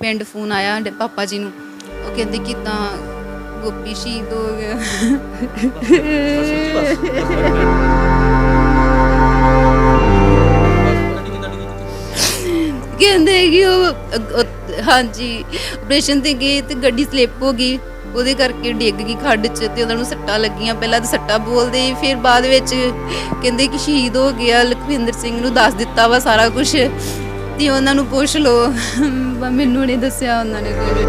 ਪਿੰਡ ਫੋਨ ਡ- ਪਾਪਾ ਜੀ ਨੂੰ। ਉਹ ਕਹਿੰਦੇ ਕਿ ਤਾਂ ਗੋਪੀ ਸ਼ਹੀਦ ਹੋ ਗਿਆ ਕਹਿੰਦੇ ਕਿ ਉਹ ਹਾਂਜੀ ਆਪਰੇਸ਼ਨ ਤੇ ਗਏ ਤੇ ਗੱਡੀ ਸਲਿੱਪ ਹੋ ਗਈ। ਉਹਦੇ ਕਰਕੇ ਡਿੱਗ ਗਈ ਖੱਡ 'ਚ ਤੇ ਉਹਨਾਂ ਨੂੰ ਸੱਟਾਂ ਲੱਗੀਆਂ। ਪਹਿਲਾਂ ਤਾਂ ਸੱਟਾਂ ਬੋਲਦੇ ਫਿਰ ਬਾਅਦ ਵਿੱਚ ਕਹਿੰਦੇ ਕਿ ਸ਼ਹੀਦ ਹੋ ਗਿਆ। ਲਖਵਿੰਦਰ ਸਿੰਘ ਨੂੰ ਦੱਸ ਦਿੱਤਾ ਵਾ ਸਾਰਾ ਕੁਝ ਤੇ ਉਹਨਾਂ ਨੂੰ ਪੁੱਛ ਲਓ। ਮੈਨੂੰ ਨਹੀਂ ਦੱਸਿਆ ਉਹਨਾਂ ਨੇ ਕੁਝ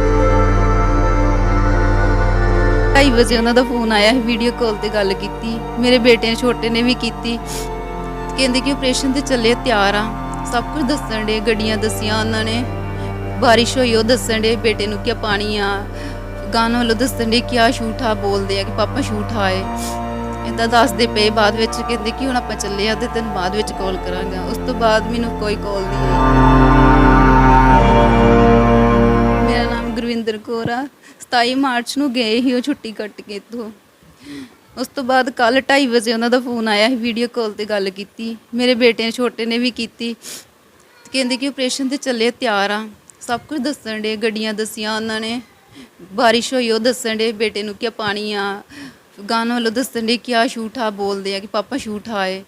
ਢਾਈ ਵਜੇ ਉਹਨਾਂ ਦਾ ਫੋਨ ਆਇਆ ਵੀਡੀਓ ਕਾਲ ਤੇ ਗੱਲ ਕੀਤੀ। ਮੇਰੇ ਬੇਟੇ ਛੋਟੇ ਨੇ ਵੀ ਕੀਤੀ। ਕਹਿੰਦੇ ਕਿ ਆਪਰੇਸ਼ਨ ਤੇ ਚੱਲੇ, ਤਿਆਰ ਆ। ਸਭ ਕੁਝ ਦੱਸਣ ਦੇ ਗੱਡੀਆਂ ਦੱਸੀਆਂ ਉਹਨਾਂ ਨੇ। ਬਾਰਿਸ਼ ਹੋਈ, ਉਹ ਦੱਸਣ ਦੇ ਬੇਟੇ ਨੂੰ ਕਿ ਪਾਣੀ ਆ। ਗਾਣਾ ਵੱਲੋਂ ਦੱਸਣ ਦੇ ਕਿ ਆ ਸ਼ੂਟ ਬੋਲਦੇ ਆ ਕਿ ਪਾਪਾ ਸ਼ੂਟ ਆਏ ਇਦਾਂ ਦੱਸਦੇ ਪਏ ਬਾਅਦ ਵਿੱਚ, ਕਹਿੰਦੇ ਕਿ ਹੁਣ ਆਪਾਂ ਚੱਲੇ ਆ ਤੇ ਤੈਨੂੰ ਬਾਅਦ ਵਿੱਚ ਕਾਲ ਕਰਾਂਗਾ। ਉਸ ਤੋਂ ਬਾਅਦ ਮੈਨੂੰ ਕੋਈ ਕਾਲ ਨਹੀਂ ਆਈ ਮੇਰਾ ਨਾਮ ਗੁਰਵਿੰਦਰ ਕੌਰ ਆ। 27 ਮਾਰਚ ਨੂੰ ਗਏ ਸੀ ਉਹ ਛੁੱਟੀ ਕੱਟ ਕੇ ਇੱਥੋਂ। ਉਸ ਤੋਂ ਬਾਅਦ ਕੱਲ 2:30 ਵਜੇ ਉਹਨਾਂ ਦਾ ਫੋਨ ਆਇਆ ਸੀ ਵੀਡੀਓ ਕਾਲ ਤੇ ਗੱਲ ਕੀਤੀ। ਮੇਰੇ ਬੇਟੇ ਛੋਟੇ ਨੇ ਵੀ ਕੀਤੀ। ਕਹਿੰਦੇ ਕਿ ਆਪਰੇਸ਼ਨ ਤੇ ਚੱਲੇ ਤਿਆਰ ਆ। ਸਭ ਕੁਝ ਦੱਸਣ ਦੇ ਗੱਡੀਆਂ ਦਸੀਆਂ ਉਹਨਾਂ ਨੇ। ਬਾਰਿਸ਼ ਹੋਈ, ਉਹ ਦੱਸਣ ਦੇ ਬੇਟੇ ਨੂੰ ਕਿ ਪਾਣੀ ਆ। ਗਾਣਾ ਵੱਲੋਂ ਦੱਸਣ ਦੇ ਕਿ ਆ ਸ਼ੂਟ ਆ ਬੋਲਦੇ ਆ, ਕਿ ਪਾਪਾ ਸ਼ੂਟ ਆਏ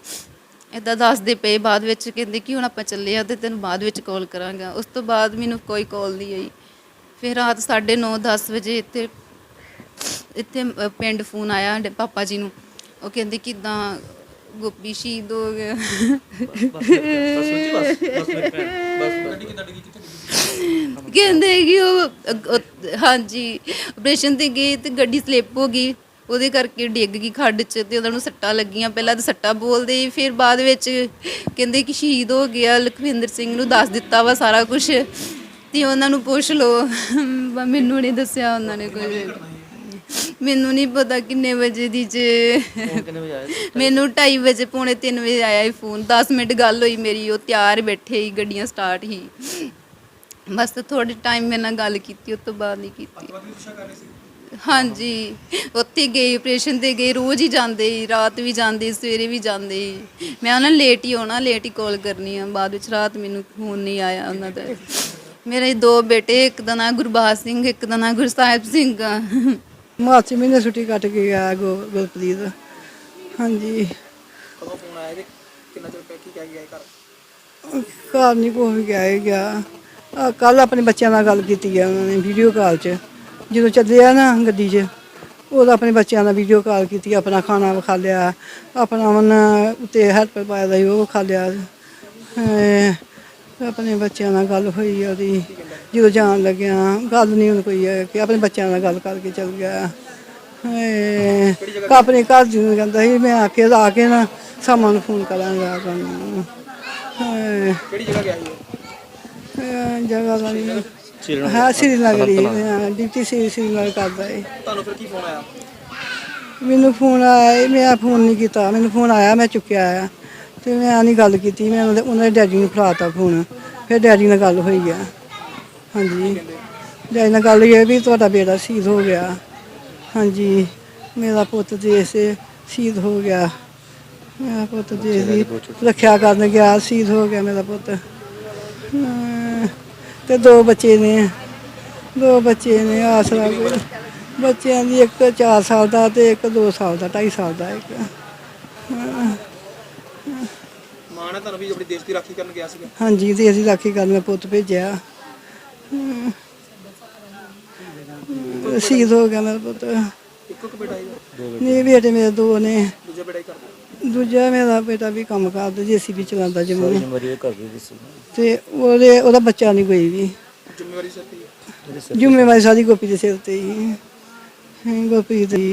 ਇਦਾਂ ਦੱਸਦੇ ਪਏ ਬਾਅਦ ਵਿੱਚ, ਕਹਿੰਦੇ ਕਿ ਹੁਣ ਆਪਾਂ ਚੱਲੇ ਆ ਤੇ ਤੈਨੂੰ ਬਾਅਦ ਵਿੱਚ ਕਾਲ ਕਰਾਂਗਾ। ਉਸ ਤੋਂ ਬਾਅਦ ਮੈਨੂੰ ਕੋਈ ਕਾਲ ਨਹੀਂ ਆਈ। ਫਿਰ ਰਾਤ 9:30 10 ਵਜੇ ਇੱਥੇ ਇੱਥੇ ਪਿੰਡ ਫੋਨ ਆਇਆ ਪਾਪਾ ਜੀ ਨੂੰ। ਉਹ ਕਹਿੰਦੇ ਕਿ ਕਿਦਾਂ ਗੋਪੀ ਸ਼ਹੀਦ ਹੋ ਗਿਆ ਕਹਿੰਦੇ ਕਿ ਉਹ ਹਾਂਜੀ ਆਪਰੇਸ਼ਨ ਤੇ ਗਏ ਤੇ ਗੱਡੀ ਸਲਿੱਪ ਹੋ ਗਈ। ਉਹਦੇ ਕਰਕੇ ਡਿੱਗ ਗਈ ਖੱਡ 'ਚ ਤੇ ਉਹਨਾਂ ਨੂੰ ਸੱਟਾਂ ਲੱਗੀਆਂ। ਪਹਿਲਾਂ ਤਾਂ ਸੱਟਾਂ ਬੋਲਦੇ ਫਿਰ ਬਾਅਦ ਵਿੱਚ ਕਹਿੰਦੇ ਕਿ ਸ਼ਹੀਦ ਹੋ ਗਿਆ, ਲਖਵਿੰਦਰ ਸਿੰਘ ਨੂੰ ਦੱਸ ਦਿੱਤਾ ਵਾ ਸਾਰਾ ਕੁਝ ਤੇ ਉਹਨਾਂ ਨੂੰ ਪੁੱਛ ਲਓ ਮੈਨੂੰ ਨਹੀਂ ਦੱਸਿਆ ਉਹਨਾਂ ਨੇ ਕੁਝ ਮੈਨੂੰ ਨਹੀਂ ਪਤਾ ਕਿੰਨੇ ਵਜੇ ਦੀ ਜੇ। ਮੈਨੂੰ 2:30 ਵਜੇ, ਪੌਣੇ 3 ਵਜੇ ਆਇਆ ਇਹ ਫੋਨ। 10 ਮਿੰਟ ਗੱਲ ਹੋਈ ਮੇਰੀ, ਉਹ ਤਿਆਰ ਬੈਠੇ ਹੀ ਗੱਡੀਆਂ ਸਟਾਰਟ ਹੀ ਬਸ ਥੋੜੇ ਟਾਈਮ ਮੇਰੇ ਨਾਲ ਗੱਲ ਕੀਤੀ ਉਸ ਤੋਂ ਬਾਅਦ ਨਹੀਂ ਕੀਤੀ। ਹਾਂਜੀ। ਉੱਥੇ ਗਏ ਆਪਰੇਸ਼ਨ ਤੇ ਗਏ ਰੋਜ਼ ਹੀ ਜਾਂਦੇ ਸੀ ਰਾਤ ਵੀ ਜਾਂਦੇ ਸੀ, ਸਵੇਰੇ ਵੀ ਜਾਂਦੇ ਸੀ। ਮੈਂ ਉਹਨਾਂ ਨੂੰ ਲੇਟ ਹੀ ਆਉਣਾ ਲੇਟ ਹੀ ਕਾਲ ਕਰਨੀ ਆ। ਬਾਅਦ ਵਿੱਚ ਰਾਤ ਮੈਨੂੰ ਫੋਨ ਨਹੀਂ ਆਇਆ ਉਹਨਾਂ ਦਾ। ਮੇਰੇ ਦੋ ਬੇਟੇ ਇੱਕ ਦਾ ਨਾਂ ਗੁਰਬਾਜ ਸਿੰਘ ਇੱਕ ਦਾ ਨਾਂ ਗੁਰਸਾਹਿਬ ਸਿੰਘ ਆ। ਮਾਰਚ ਮਹੀਨੇ ਛੁੱਟੀ ਕੱਟ ਕੇ ਗਿਆ ਗੁ- ਗੁਰਪ੍ਰੀਤ। ਹਾਂਜੀ। ਕਦੋਂ ਫੋਨ ਆਇਆ ਤੇ ਕਿੰਨਾ ਚਿਰ ਪਹਿਲਾਂ ਕੀ ਕਹਿ ਗਿਆ ਘਰ? ਘਰ ਨਹੀਂ ਕੋਈ ਵੀ ਗਿਆ ਹੀ ਗਿਆ। ਕੱਲ ਆਪਣੇ ਬੱਚਿਆਂ ਨਾਲ ਗੱਲ ਕੀਤੀ ਆ ਉਹਨਾਂ ਨੇ ਵੀਡੀਓ ਕਾਲ 'ਚ। ਜਦੋਂ ਚੱਲੇ ਆ ਨਾ ਗੱਡੀ 'ਚ ਉਦੋਂ ਆਪਣੇ ਬੱਚਿਆਂ ਨਾਲ ਵੀਡੀਓ ਕਾਲ ਕੀਤੀ ਆਪਣਾ ਖਾਣਾ ਵਿਖਾ ਲਿਆ ਆਪਣਾ ਮਨ ਉੱਤੇ ਹੈਲਪ ਪਾਇਆ ਦਾ ਸੀ ਉਹ ਵਿਖਾ ਲਿਆ। ਅਹ ਆਪਣੇ ਬੱਚਿਆਂ ਨਾਲ ਗੱਲ ਹੋਈ ਉਹਦੀ ਜਦੋਂ ਜਾਣ ਲੱਗਿਆ ਗੱਲ ਨਹੀਂ ਹੁਣ ਕੋਈ ਹੈ ਕਿ ਆਪਣੇ ਬੱਚਿਆਂ ਨਾਲ ਗੱਲ ਕਰਕੇ ਚੱਲ ਗਿਆ। ਅਹ ਆਪਣੇ ਘਰ ਜੀ ਨੂੰ ਕਹਿੰਦਾ ਸੀ ਮੈਂ ਆ ਕੇ ਆ ਕੇ ਨਾ ਸਾਮਾਂ ਨੂੰ ਫੋਨ ਕਰਾਂਗਾ ਤੁਹਾਨੂੰ। ਕਿਹੜੀ ਜਗ੍ਹਾ ਗਿਆ ਸੀ ਜਗ੍ਹਾ ਦਾ ਨਹੀਂ ਹਾਂ ਸ੍ਰੀਨਗਰ ਹੀ। ਹਾਂ, ਡਿਊਟੀ ਸੀ ਸ੍ਰੀਨਗਰ ਕਰਦਾ ਹੈ ਤੁਹਾਨੂੰ ਫਿਰ ਕੀ ਫੋਨ ਆਇਆ? ਮੈਨੂੰ ਫੋਨ ਆਇਆ ਮੈਂ ਫੋਨ ਨਹੀਂ ਕੀਤਾ। ਮੈਨੂੰ ਫੋਨ ਆਇਆ ਮੈਂ ਚੁੱਕਿਆ ਆ। ਤੇ ਮੈਂ ਨਹੀਂ ਗੱਲ ਕੀਤੀ। ਮੈਂ ਉਹਨਾਂ ਦੇ ਉਹਨਾਂ ਦੇ ਡੈਡੀ ਨੂੰ ਫੜਾਤਾ ਫੋਨ ਫਿਰ ਡੈਡੀ ਨਾਲ ਗੱਲ ਹੋਈ ਆ। ਹਾਂਜੀ। ਡੈਡੀ ਨਾਲ ਗੱਲ ਹੋਈ ਆ ਵੀ ਤੁਹਾਡਾ ਬੇਟਾ ਸ਼ਹੀਦ ਹੋ ਗਿਆ। ਹਾਂਜੀ। ਮੇਰਾ ਪੁੱਤ ਦੇਸ਼ ਸ਼ਹੀਦ ਹੋ ਗਿਆ। ਮੇਰਾ ਪੁੱਤ ਦੇਸ਼ ਦੀ ਰੱਖਿਆ ਕਰਨ ਗਿਆ ਸ਼ਹੀਦ ਹੋ ਗਿਆ ਮੇਰਾ ਪੁੱਤ। ਹਾਂ, ਤੇ ਦੋ ਬੱਚੇ ਨੇ। ਦੋ ਬੱਚੇ ਨੇ ਆਸਰਾ ਕੋਈ ਬੱਚਿਆਂ ਦੀ ਇੱਕ 4 ਸਾਲ ਦਾ ਤੇ ਇੱਕ 2 ਸਾਲ ਦਾ 2.5 ਸਾਲ ਦਾ ਇੱਕ। ਮਾਂ ਨੇ ਤੁਹਾਨੂੰ ਵੀ ਆਪਣੀ ਦੇਸ਼ ਦੀ ਰਾਖੀ ਕਰਨ ਗਿਆ ਸੀਗਾ? ਹਾਂਜੀ ਤੇ ਅਸੀਂ ਰਾਖੀ ਕਰਨ ਮੈਂ ਪੁੱਤ ਭੇਜਿਆ। ਹਮ। ਸ਼ਹੀਦ ਹੋ ਗਿਆ ਮੇਰਾ ਪੁੱਤ। ਇੱਕੋ ਇੱਕ ਬੇਟਾ ਹੈਗਾ ਨਹੀਂ ਬੇਟੇ ਮੇਰੇ ਦੋ ਨੇ। ਦੂਜਾ ਬੇਟਾ ਹੀ ਕਰਦਾ ਦੂਜਾ ਮੇਰਾ ਬੇਟਾ ਵੀ ਕੰਮ ਕਰਦਾ ਜੀਸੀਬੀ ਚਲਾਉਂਦਾ ਜਮੂ ਤੇ ਉਹਦੇ ਉਹਦਾ ਬੱਚਾ ਨਹੀਂ ਕੋਈ ਵੀ ਜ਼ਿੰਮੇਵਾਰੀ ਸਿਰ ਤੇ ਹੀ ਹੈ। ਜ਼ਿੰਮੇਵਾਰੀ ਸਾਰੀ ਗੋਪੀ ਦੇ ਸਿਰ ਤੇ ਹੀ ਹੈ। ਗੋਪੀ ਦੀ